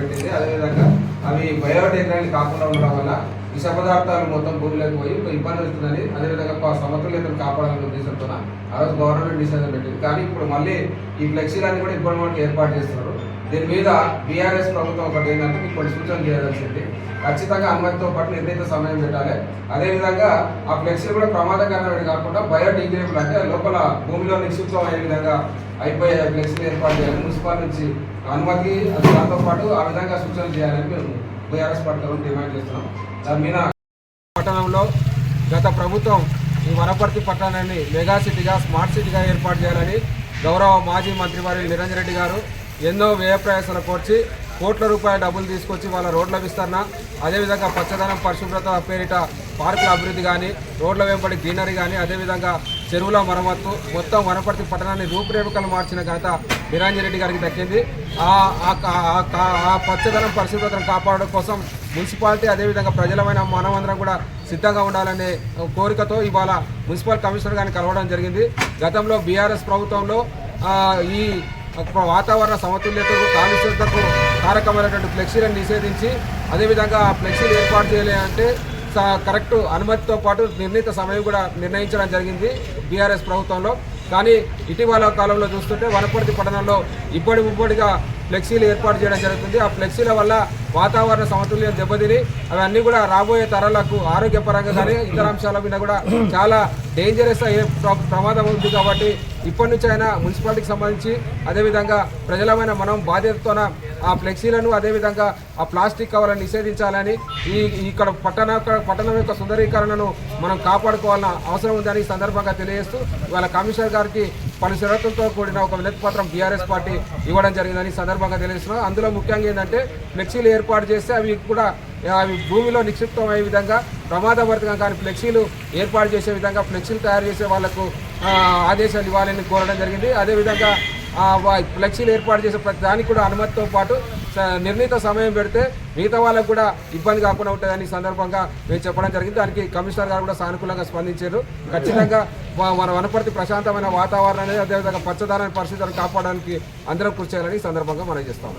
పెట్టింది. అదేవిధంగా అవి బయోటెక్నాలజీ కాకుండా ఉండడం వల్ల విష పదార్థాలు మొత్తం భూమిలోకి పోయి ఒక ఇబ్బంది వస్తుందని అదేవిధంగా సమతుల్యతను కాపాడాలని ఉద్దేశంతో ఆ రోజు గవర్నమెంట్ డిసైజన్ పెట్టింది. కానీ ఇప్పుడు మళ్ళీ ఈ ఫ్లెక్సీలన్నీ కూడా ఇబ్బంది ఏర్పాటు చేస్తున్నారు. దీని మీద బీఆర్ఎస్ ప్రభుత్వం ఒకటి ఏంటంటే మీకు కొన్ని సూచనలు చేయాల్సింది ఖచ్చితంగా అనుమతితో పాటు నిర్ణీత సమయం పెట్టాలి. అదేవిధంగా ఆ ఫ్లెక్సీలు కూడా ప్రమాదకరమైనవి కాకుండా బయోడిగ్రేడబుల్ అంటే లోపల భూమిలో నిక్షిప్తం అయ్యే విధంగా అయిపోయే ఫ్లెక్సీలు ఏర్పాటు చేయాలి. మున్సిపల్ నుంచి అనుమతి అది దాంతో పాటు ఆ విధంగా సూచనలు చేయాలని మేము బీఆర్ఎస్ పార్టీ డిమాండ్ చేస్తున్నాం. దాని మీద పట్టణంలో గత ప్రభుత్వం ఈ వనపర్తి పట్టణాన్ని మెగా సిటీగా స్మార్ట్ సిటీగా ఏర్పాటు చేయాలని గౌరవ మాజీ మంత్రి వారి నిరంజన్ రెడ్డి గారు ఎన్నో వ్యయ ప్రయాసాలు కోర్చి కోట్ల రూపాయల డబ్బులు తీసుకొచ్చి వాళ్ళ రోడ్ల విస్తరణ అదేవిధంగా పచ్చదనం పరిశుభ్రత పేరిట పార్కుల అభివృద్ధి కానీ రోడ్ల వెంబడి గ్రీనరీ కానీ అదేవిధంగా చెరువుల మరమ్మత్తు మొత్తం వనపర్తి పట్టణాన్ని రూపురేఖలు మార్చిన ఘనత నిరంజన్ రెడ్డి గారికి దక్కింది. ఆ పచ్చదనం పరిశుభ్రతను కాపాడడం కోసం మున్సిపాలిటీ అదేవిధంగా ప్రజలమైన మనమందరం కూడా సిద్ధంగా ఉండాలనే కోరికతో ఇవాళ మున్సిపల్ కమిషనర్ గారిని కలవడం జరిగింది. గతంలో బీఆర్ఎస్ ప్రభుత్వంలో ఈ వాతావరణ సమతుల్యతకు కాలుష్యతకు కారకమైనటువంటి ఫ్లెక్సీలను నిషేధించి అదేవిధంగా ఆ ఫ్లెక్సీలు ఏర్పాటు చేయలే అంటే స- కరెక్ట్ అనుమతితో పాటు నిర్ణీత సమయం కూడా నిర్ణయించడం జరిగింది బీఆర్ఎస్ ప్రభుత్వంలో. కానీ ఇటీవల కాలంలో చూస్తుంటే వనపర్తి పట్టణంలో ఇప్పటి ముప్పటిగా ఫ్లెక్సీలు ఏర్పాటు చేయడం జరుగుతుంది. ఆ ఫ్లెక్సీల వల్ల వాతావరణ సమతుల్యం దెబ్బతిని అవన్నీ కూడా రాబోయే తరాలకు ఆరోగ్యపరంగా కానీ ఇతర అంశాల మీద కూడా చాలా డేంజరస్ అయ్యే ప్ర- ప్రమాదం ఉంది కాబట్టి ఇప్పటి నుంచి అయినా మున్సిపాలిటీకి సంబంధించి అదేవిధంగా ప్రజలమైన మనం బాధ్యతతోన ఆ ఫ్లెక్సీలను అదేవిధంగా ఆ ప్లాస్టిక్ కవర్లను నిషేధించాలని ఈ ఇక్కడ పట్టణ పట్టణం యొక్క సుందరీకరణను మనం కాపాడుకోవాలన్న అవసరం ఉందని సందర్భంగా తెలియజేస్తూ ఇవాళ కమిషనర్ గారికి పలు షరతులతో కూడిన ఒక వినతిపత్రం బీఆర్ఎస్ పార్టీ ఇవ్వడం జరిగిందని సందర్భంగా తెలియజేస్తున్నాం. అందులో ముఖ్యంగా ఏంటంటే ఫ్లెక్సీలు ఏర్పాటు చేస్తే అవి కూడా అవి భూమిలో నిక్షిప్తం అయ్యే విధంగా ప్రమాదవర్తకం కానీ ఫ్లెక్సీలు ఏర్పాటు చేసే విధంగా ఫ్లెక్సీలు తయారు చేసే వాళ్ళకు ఆదేశాలు ఇవ్వాలని కోరడం జరిగింది. అదేవిధంగా ఫ్లెక్సీలు ఏర్పాటు చేసే ప్రతి దానికి కూడా అనుమతితో పాటు నిర్ణీత సమయం పెడితే మిగతా వాళ్ళకు కూడా ఇబ్బంది కాకుండా ఉంటుందని సందర్భంగా మేము చెప్పడం జరిగింది. దానికి కమిషనర్ గారు కూడా సానుకూలంగా స్పందించారు. ఖచ్చితంగా మన వనపర్తి ప్రశాంతమైన వాతావరణాన్ని అదేవిధంగా పచ్చదనాన్ని పరిస్థితులను కాపాడడానికి అందరం కృషి చేయాలని సందర్భంగా మనం చేస్తాం.